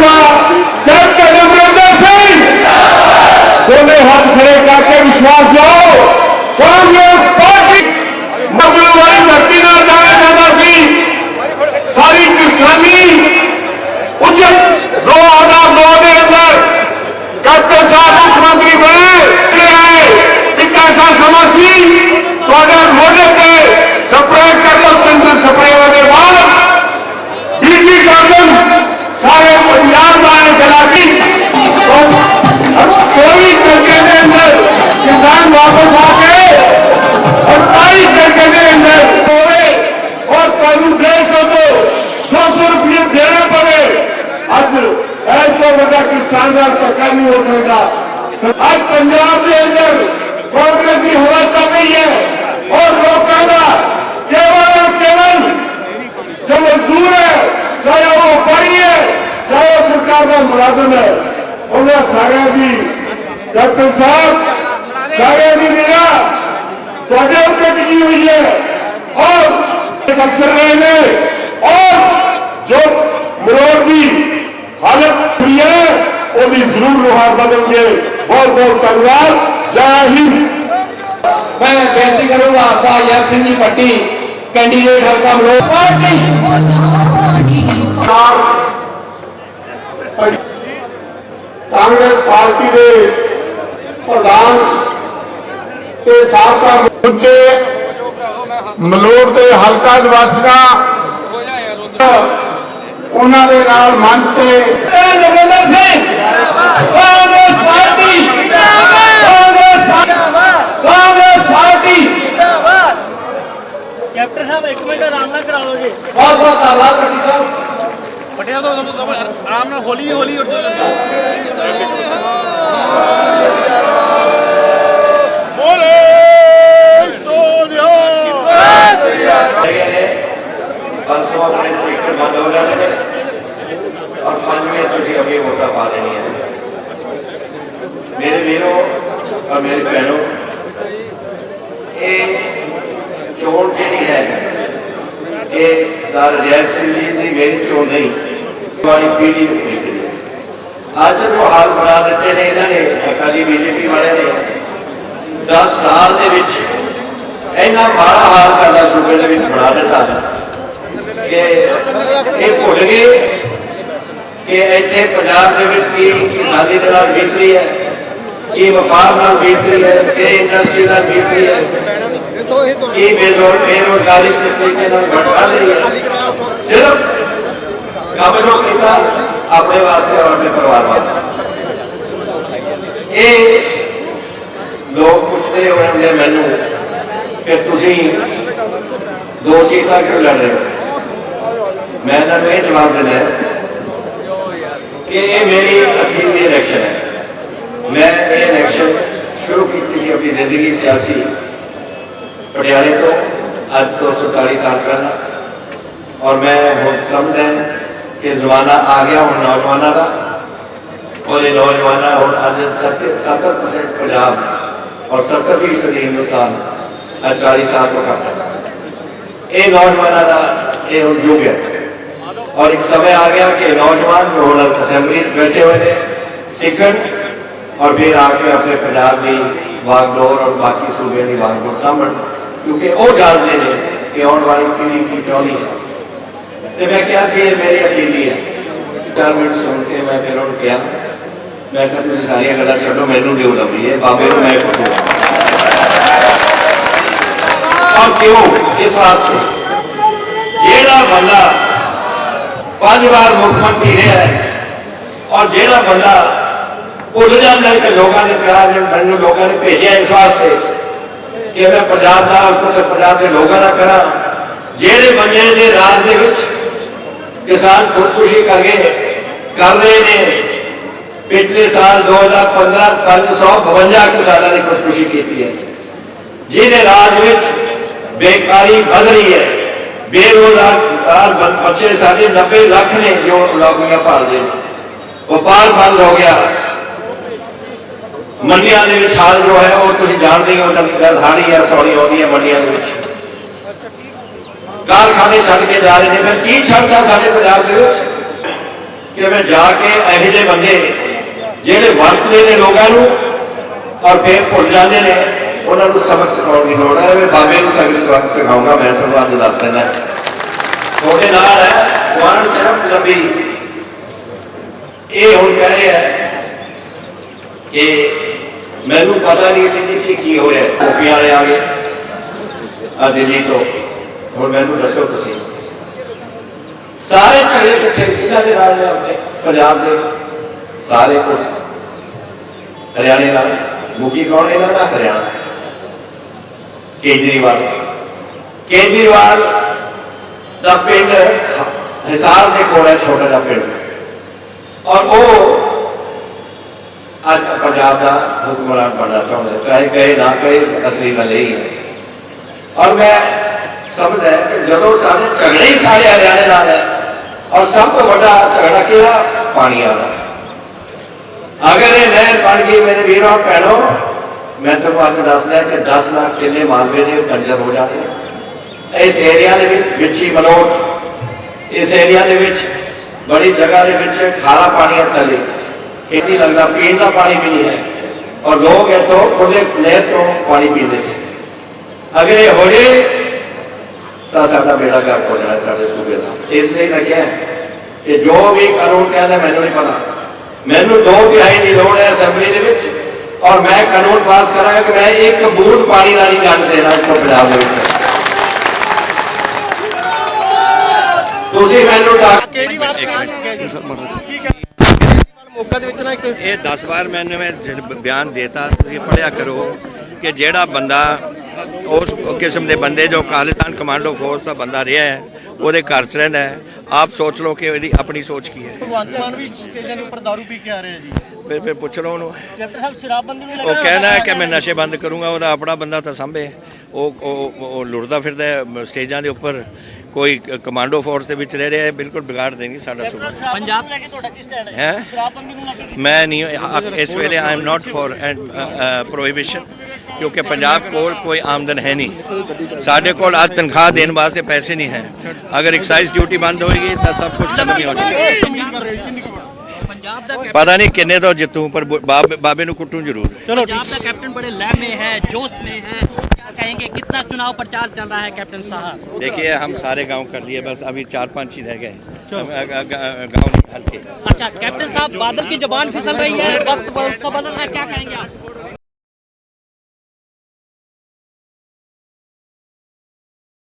ਕਰੂੰਗਾ ਜਦ ਤੱਕ ਅਮਰਿੰਦਰ ਸਿੰਘ। ਦੋਨੇ ਹੱਥ ਖੜੇ ਕਰਕੇ ਵਿਸ਼ਵਾਸ ਲਾਓ ਕਾਂਗਰਸ ਪਾਰਟੀ ਮਗਲੂ ਵਾਲੀ ਧਰਤੀ ਨਾਲ ਜਾਣਾ ਜਾਂਦਾ ਸੀ। ਸਾਰੀ ਕਿਸਾਨੀ ਉਜਤ ਅੱਜ ਪੰਜਾਬ ਦੇ ਅੰਦਰ ਕਾਂਗਰਸ ਦੀ ਹਵਾ ਚੱਲ ਰਹੀ ਹੈ ਔਰ ਲੋਕਾਂ ਦਾ ਕੇਵਲ ਔਰ ਕੇਵਲ ਜੋ ਮਜ਼ਦੂਰ ਹੈ ਚਾਹੇ ਉਹ ਵਪਾਰੀ ਹੈ ਚਾਹੇ ਉਹ ਸਰਕਾਰ ਦਾ ਮੁਲਾਜ਼ਮ ਹੈ ਉਹਨਾਂ ਸਾਰਿਆਂ ਦੀ ਕੈਪਟਨ ਸਾਹਿਬ ਸਾਰਿਆਂ ਦੀ ਨਿਗਾਹ ਤੁਹਾਡੇ ਉੱਤੇ ਟਿਕੀ ਹੋਈ ਹੈ ਔਰ ਇਸ ਅਕਸਰ ਰਹੇ ਨੇ ਔਰ ਜੋ ਮਰੋੜ ਦੀ ਹਾਲਤ ਹੋਈ ਹੈ ਉਹਦੀ ਜ਼ਰੂਰ ਰੁਹਾਰ ਬਦਲਣਗੇ ਬਹੁਤ ਬਹੁਤ ਧੰਨਵਾਦ। ਜੈ ਹਿੰਦ। ਮੈਂ ਬੇਨਤੀ ਕਰੂੰਗਾ ਸਾਹਿਬ ਸਿੰਘ ਜੀ ਭੱਟੀ ਕੈਂਡੀਡੇਟ ਹਲਕਾ ਮਲੋਟ ਪਾਰਟੀ ਕਾਂਗਰਸ ਪਾਰਟੀ ਦੇ ਪ੍ਰਧਾਨ ਤੇ ਸਾਬਕਾ ਉੱਚੇ ਮਲੋੜ ਦੇ ਹਲਕਾ ਨਿਵਾਸੀਆਂ ਉਹਨਾਂ ਦੇ ਨਾਲ ਮੰਚ ਤੇ Narinder Singh Congress party Congress party Congress party doctor ਸਾਹਿਬ ਇੱਕ ਮਿੰਟ ਆਰਾਮ ਨਾਲ ਕਰਾ ਲਓ ਜੀ। ਬਹੁਤ ਬਹੁਤ ਧੰਨਵਾਦ ਡਾਕਟਰ ਸਾਹਿਬ ਪਟਿਆ ਤੋਂ ਆਰਾਮ ਨਾਲ ਹੌਲੀ ਹੌਲੀ ਉੱਠ। ਬੋਲੇ ਸੋਨਿਆ ਪਰਸੋਂ ਆਪਣੇ ਸਪੀਕਰ ਬੰਦ ਹੋ ਜਾਣਗੇ ਔਰ ਪੰਜਵੇਂ ਤੁਸੀਂ ਅੱਗੇ ਵੋਟਾਂ ਪਾ ਦੇਣੀਆਂ ਮੇਰੇ ਵੀਰੋ ਔਰ ਮੇਰੇ ਭੈਣੋ ਇਹ ਚੋਣ ਜਿਹੜੀ ਹੈ। ਇਹ ਸਰ ਜੈਲ ਸਿੰਘ ਜੀ ਦੀ ਵੇਨ ਚੋਣ ਨਹੀਂ, ਵਾਲੀ ਪੀੜੀ ਨੂੰ ਨਿਕਲੀ ਅੱਜ ਉਹ ਹਾਲ ਬਣਾ ਦਿੱਤੇ ਨੇ ਇਹਨਾਂ ਨੇ, ਅਕਾਲੀ ਬੀਜੇਪੀ ਵਾਲੇ ਨੇ 10 ਸਾਲ ਦੇ ਵਿੱਚ ਇਹਨਾਂ ਮਾੜਾ ਹਾਲ ਸਾਡਾ ਸੂਬੇ ਦੇ ਵਿੱਚ ਬਣਾ ਦਿੱਤਾ ਕਿ ਇਹ ਭੁੱਲ ਗਏ ਕਿ ਇੱਥੇ ਪੰਜਾਬ ਦੇ ਵਿੱਚ ਕੀ ਕਿਸਾਨੀ ਦੇ ਨਾਲ ਬੀਤ ਰਹੀ ਹੈ, ਕੀ ਵਪਾਰ ਨਾਲ ਬੀਤ ਰਹੀ ਹੈ ਕਿ ਇੰਡਸਟਰੀ ਨਾਲ ਬੀਤ ਰਹੀ ਹੈ। ਕੀ ਬੇਰੋਜ਼ ਬੇਰੋਜ਼ਗਾਰੀ ਕਿਸ ਤਰੀਕੇ ਨਾਲ ਘਟ ਰਹੀ ਹੈ? ਸਿਰਫ ਜੋ ਕੀਤਾ ਆਪਣੇ ਵਾਸਤੇ ਔਰ ਆਪਣੇ ਪਰਿਵਾਰ ਵਾਸਤੇ। ਇਹ ਲੋਕ ਪੁੱਛਦੇ ਹੋਣਗੇ ਮੈਨੂੰ ਕਿ ਤੁਸੀਂ ਦੋ ਸੀਟਾਂ ਕਿਉਂ ਲੜ ਰਹੇ ਹੋ? ਮੈਂ ਇਹਨਾਂ ਨੂੰ ਇਹ ਜਵਾਬ ਦੇਣਾ ਕਿ ਇਹ ਮੇਰੀ ਅਖੀਰੀ ਇਲੈਕਸ਼ਨ ਹੈ। ਮੈਂ ਇਹ ਇਲੈਕਸ਼ਨ ਸ਼ੁਰੂ ਕੀਤੀ ਸੀ ਆਪਣੀ ਜ਼ਿੰਦਗੀ ਸਿਆਸੀ। ਪਟਿਆਲੇ ਤੋਂ ਅੱਜ ਤੋਂ 47 ਸਾਲ ਪਹਿਲਾਂ ਔਰ ਮੈਂ ਹੁਣ ਸਮਝਦਾ ਹਾਂ ਕਿ ਜ਼ਮਾਨਾ ਆ ਗਿਆ ਹੁਣ ਨੌਜਵਾਨਾਂ ਦਾ ਔਰ ਇਹ ਨੌਜਵਾਨਾਂ ਹੁਣ ਅੱਜ 70% ਪੰਜਾਬ ਔਰ 70% ਹਿੰਦੁਸਤਾਨ ਅੱਜ 40 ਸਾਲ ਤੋਂ ਘੱਟ ਹੈ ਇਹ ਨੌਜਵਾਨਾਂ ਦਾ ਇਹ ਹੁਣ ਯੁੱਗ ਹੈ ਔਰ ਇੱਕ ਸਮੇਂ ਆ ਗਿਆ ਕਿ ਨੌਜਵਾਨ ਜੋ ਹੁਣ ਅਸੈਂਬਲੀ 'ਚ ਬੈਠੇ ਹੋਏ ਨੇ ਸਿੱਖਣ ਔਰ ਫਿਰ ਆ ਕੇ ਆਪਣੇ ਪੰਜਾਬ ਦੀ ਵਾਗਡੋਰ ਔਰ ਬਾਕੀ ਸੂਬਿਆਂ ਦੀ ਵਾਗਡੋਰ ਸਾਂਭਣ ਕਿਉਂਕਿ ਉਹ ਜਾਣਦੇ ਨੇ ਕਿ ਆਉਣ ਵਾਲੀ ਪੀੜ੍ਹੀ ਕੀ ਚਾਹੁੰਦੀ ਹੈ। ਤੇ ਮੈਂ ਕਿਹਾ ਸੀ, ਇਹ ਮੇਰੀ ਅਖੀਰੀ ਹੈ। ਚਾਰ ਮਿੰਟ ਸੁਣ ਕੇ ਮੈਂ ਫਿਰ ਉਹਨੂੰ ਕਿਹਾ, ਮੈਂ ਕਿਹਾ, ਤੁਸੀਂ ਸਾਰੀਆਂ ਗੱਲਾਂ ਛੱਡੋ, ਮੈਨੂੰ ਦਿਓ ਲਵੀ ਇਹ ਬਾਬੇ ਨੂੰ ਮੈਂ ਪੁੱਛੂਗਾ ਔਰ ਕਿਉਂ? ਇਸ ਵਾਸਤੇ। ਜਿਹੜਾ ਬੰਦਾ ਪੰਜ ਵਾਰ ਮੁੱਖ ਮੰਤਰੀ ਰਿਹਾ ਹੈ ਔਰ ਜਿਹੜਾ ਬੰਦਾ ਭੁੱਲ ਜਾਂਦਾ ਕਿ ਲੋਕਾਂ ਦੇ ਪਿਆਰ ਨੇ ਮੈਨੂੰ ਲੋਕਾਂ ਨੇ ਭੇਜਿਆ ਇਸ ਵਾਸਤੇ ਕਿ ਮੈਂ ਪੰਜਾਬ ਦਾ ਕੁਝ ਪੰਜਾਬ ਦੇ ਲੋਕਾਂ ਦਾ ਕਰਾਂ, ਜਿਹੜੇ ਬੰਦੇ ਦੇ ਰਾਜ ਦੇ ਵਿੱਚ, ਕਿਸਾਨ ਖੁਦਕੁਸ਼ੀ ਕਰ ਗਏ ਕਰ ਰਹੇ ਨੇ। ਪਿਛਲੇ ਸਾਲ 2015 552 ਕਿਸਾਨਾਂ ਨੇ ਖੁਦਕੁਸ਼ੀ ਕੀਤੀ ਹੈ। ਜਿਹਦੇ ਰਾਜ ਵਿੱਚ ਬੇਕਾਰੀ ਵਧ ਰਹੀ ਹੈ। ਬੇਰੋਜ਼ਗਾਰ ਬੱਚੇ ਸਾਡੇ 90 ਲੱਖ ਨੇ ਜੋ ਨੌਕਰੀਆਂ ਭਾਲਦੇ ਨੇ। ਵਪਾਰ ਬੰਦ ਹੋ ਗਿਆ। ਮੰਡੀਆਂ ਦੇ ਵਿੱਚ ਹਾਲ ਜੋ ਹੈ, ਉਹ ਤੁਸੀਂ ਜਾਣਦੇ ਹੋ ਤਾਂ ਗੱਲ ਹਾੜੀ ਹੈ ਸੌੜੀ ਆਉਂਦੀ ਹੈ ਮੰਡੀਆਂ ਦੇ ਵਿੱਚ। ਕਾਰਖਾਨੇ ਛੱਡ ਕੇ ਜਾ ਰਹੇ ਨੇ। ਫਿਰ ਕੀ ਛੱਡਦਾ ਸਾਡੇ ਪੰਜਾਬ ਦੇ ਵਿੱਚ? ਕਿ ਜਾ ਕੇ ਇਹੋ ਜਿਹੇ ਬੰਦੇ, ਜਿਹੜੇ ਵਰਤਦੇ ਨੇ ਲੋਕਾਂ ਨੂੰ, ਔਰ ਫਿਰ ਭੁੱਲ ਜਾਂਦੇ ਨੇ, ਉਹਨਾਂ ਨੂੰ ਸਬਕ ਸਿਖਾਉਣ ਦੀ ਲੋੜ ਹੈ। ਮੈਂ ਬਾਬੇ ਨੂੰ ਸਬਕ ਸਿਖਾ- ਸਿਖਾਊਂਗਾ ਮੈਂ ਤੁਹਾਨੂੰ ਅੱਜ ਦੱਸ ਦਿੰਦਾ। ਤੁਹਾਡੇ ਨਾਲ ਹੈ ਕੁਆਨ ਚਰਮ ਲੰਬੀ ਇਹ ਹੁਣ ਕਹਿ ਰਿਹਾ ਹੈ ਕਿ ਮੈਨੂੰ ਪਤਾ ਨਹੀਂ ਸੀ ਕਿ ਕੀ ਹੋ ਰਿਹਾ ਕੋਪੀਆਂ ਵਾਲੇ ਆ ਗਏ। ਆ ਦਿੱਲੀ ਤੋਂ ਹੁਣ ਮੈਨੂੰ ਦੱਸੋ ਤੁਸੀਂ। ਸਾਰੇ ਝਗੜੇ ਕਿੱਥੇ ਕਿਹਨਾਂ ਦੇ ਨਾਲ ਆਪਣੇ ਪੰਜਾਬ ਦੇ। ਸਾਰੇ ਕੋ ਹਰਿਆਣੇ ਨਾਲ ਮੁਖੀ ਕੌਣ ਇਹਨਾਂ ਦਾ ਹਰਿਆਣਾ। ਕੇਜਰੀਵਾਲ। ਕੇਜਰੀਵਾਲ ਦਾ ਪਿੰਡ ਹਿਸਾਰ ਦੇ ਕੋਲ ਹੈ, ਛੋਟਾ ਜਿਹਾ ਪਿੰਡ। ਔਰ ਉਹ ਅੱਜ ਪੰਜਾਬ ਦਾ ਹੁਕਮਰਾਨ ਬਣਨਾ ਚਾਹੁੰਦਾ ਚਾਹੇ ਕਹੇ ਨਾ ਕਹੇ ਅਸਲੀ ਗੱਲ ਇਹ ਹੈ। ਔਰ ਮੈਂ ਸਮਝਦਾ ਕਿ ਜਦੋਂ ਸਾਡੇ ਝਗੜੇ ਹੀ ਸਾਰੇ ਹਰਿਆਣੇ ਨਾਲ ਹੈ, ਔਰ ਸਭ ਤੋਂ ਵੱਡਾ ਝਗੜਾ ਕਿਹੜਾ? ਪਾਣੀ ਵਾਲਾ। ਅਗਰ ਇਹ ਨਹਿਰ ਬਣ ਗਈ, ਮੇਰੇ ਵੀਰੋ, ਭੈਣੋ, ਮੈਂ ਤੁਹਾਨੂੰ ਅੱਜ ਦੱਸਦਾ ਕਿ 10 ਲੱਖ ਕਿੱਲੇ ਮਾਲਵੇ ਦੇ ਬੰਜਰ ਹੋ ਜਾਣੇ ਇਸ ਏਰੀਆ ਦੇ ਵਿੱਚ ਵਿੱਚੀ ਮਲੋਟ, ਇਸ ਏਰੀਆ ਦੇ ਵਿੱਚ ਬੜੀ ਜਗ੍ਹਾ ਦੇ ਵਿੱਚ ਖਾਰਾ ਪਾਣੀ ਹੈ ਥੱਲੇ ਖੇਤੀ ਲੱਗਦਾ ਪੀਣ ਦਾ ਪਾਣੀ ਵੀ ਨਹੀਂ ਹੈ। ਔਰ ਲੋਕ ਇੱਥੋਂ ਖੁੱਲੇ ਨਹਿਰ ਤੋਂ ਪਾਣੀ ਪੀਂਦੇ ਸੀ। ਅਗਰ ਇਹ ਹੋ ਜੇ ਤਾਂ ਸਾਡਾ ਬੇੜਾ ਗਰਕ ਹੋ ਜਾਣਾ ਸਾਡੇ ਸੂਬੇ ਦਾ। ਇਸ ਲਈ ਮੈਂ ਕਿਹਾ ਕਿ ਜੋ ਵੀ ਕਾਨੂੰਨ ਕਹਿੰਦਾ ਮੈਨੂੰ ਨਹੀਂ ਪਤਾ। ਮੈਨੂੰ ਦੋ ਤਿਹਾਈ ਦੀ ਲੋੜ ਹੈ ਅਸੈਂਬਲੀ ਦੇ ਵਿੱਚ ਔਰ ਮੈਂ ਕਾਨੂੰਨ ਪਾਸ ਕਰਾਂਗਾ ਕਿ ਮੈਂ ਇੱਕ ਬੂੰਦ ਪਾਣੀ ਦਾ ਨਹੀਂ ਜੰਗ ਦੇਣਾ ਇਸ ਪੰਜਾਬ ਦੇ ਵਿੱਚ। ਤੁਸੀਂ ਮੈਨੂੰ ਡਾਕ ਕੇਜਰੀਵਾਲ ਮੌਕਾ ਦੇ ਵਿੱਚ ਨਾ ਇੱਕ ਇਹ 10 ਵਾਰ ਮੈਨੂੰ ਮੈਂ ਬਿਆਨ ਦੇਤਾ ਤੁਸੀਂ ਪੜਿਆ ਕਰੋ ਕਿ ਜਿਹੜਾ ਬੰਦਾ ਉਸ ਕਿਸਮ ਦੇ ਬੰਦੇ ਜੋ ਖਾਲਿਸਤਾਨ ਕਮਾਂਡੋ ਫੋਰਸ ਦਾ ਬੰਦਾ ਰਿਹਾ ਹੈ ਉਹਦੇ ਘਰ ਚ ਰਹਿੰਦਾ ਹੈ। ਆਪ ਸੋਚ ਲਓ ਕਿ ਇਹਦੀ ਆਪਣੀ ਸੋਚ ਕੀ ਹੈ। ਭਗਵੰਤ ਮਾਨ ਵੀ ਸਟੇਜਾਂ ਦੇ ਉੱਪਰ ਦਾਰੂ ਪੀ ਕੇ ਆ ਰਿਹਾ ਜੀ। ਫਿਰ ਫਿਰ ਪੁੱਛ ਲਓ ਉਹਨੂੰ। ਕੈਪਟਨ ਸਾਹਿਬ ਸ਼ਰਾਬਬੰਦੀ ਨੂੰ ਉਹ ਕਹਿੰਦਾ ਹੈ ਕਿ ਮੈਂ ਨਸ਼ੇ ਬੰਦ ਕਰੂੰਗਾ ਉਹਦਾ ਆਪਣਾ ਬੰਦਾ ਤਾਂ ਸੰਭੇ। ਉਹ ਉਹ ਉਹ ਲੁੜਦਾ ਫਿਰਦਾ ਹੈ ਸਟੇਜਾਂ ਦੇ ਉੱਪਰ। ਕੋਈ ਕਮਾਂਡੋ ਫੋਰਸ ਦੇ ਵਿੱਚ ਰਹਿ ਰਿਹਾ ਹੈ ਬਿਲਕੁਲ ਵਿਗਾੜ ਦੇਣਗੇ ਸਾਡਾ ਸੂਬਾ। ਪੰਜਾਬ ਲੈ ਕੇ ਤੁਹਾਡਾ ਕੀ ਸਟੈਂਡ ਹੈ? ਸ਼ਰਾਬਬੰਦੀ ਨੂੰ ਲੈ ਕੇ ਮੈਂ ਨਹੀਂ ਇਸ ਵੇਲੇ ਆਈ ਐਮ ਨਾਟ ਫॉर ਪ੍ਰੋਹਿਬਿਸ਼ਨ ਕਿਉਂਕਿ ਪੰਜਾਬ ਕੋਲ ਕੋਈ ਆਮਦਨ ਹੈ ਨਹੀਂ। ਸਾਡੇ ਕੋਲ ਅੱਜ ਤਨਖਾਹ ਦੇਣ ਵਾਸਤੇ ਪੈਸੇ ਨਹੀਂ ਹੈ। ਅਗਰ ਐਕਸਾਈਜ਼ ਡਿਊਟੀ ਬੰਦ ਹੋਏਗੀ ਤਾਂ ਸਭ ਕੁਝ ਖਤਮ ਹੀ ਹੋ ਜਾਏਗਾ। ਪੰਜਾਬ ਦਾ ਕੈਪ- ਪਤਾ ਨਹੀਂ ਕਿੰਨੇ ਤੋਂ ਜਿੱਤੂ ਪਰ ਬ- ਬਾਬ- ਬਾਬੇ ਨੂੰ ਕੁੱਟੂ ਜ਼ਰੂਰ पंजाब का कैप्टन बड़े लय में है जोश में है क्या कहेंगे कितना चुनाव प्रचार चल रहा है कैप्टन साहब देखिए हम सारे गांव कर लिए बस अभी चार पांच ही रह गए गांव हल्के अच्छा कैप्टन साहब बादल की जबान फिसल रही है वक्त बहुत सा बदल रहा है क्या कहेंगे आप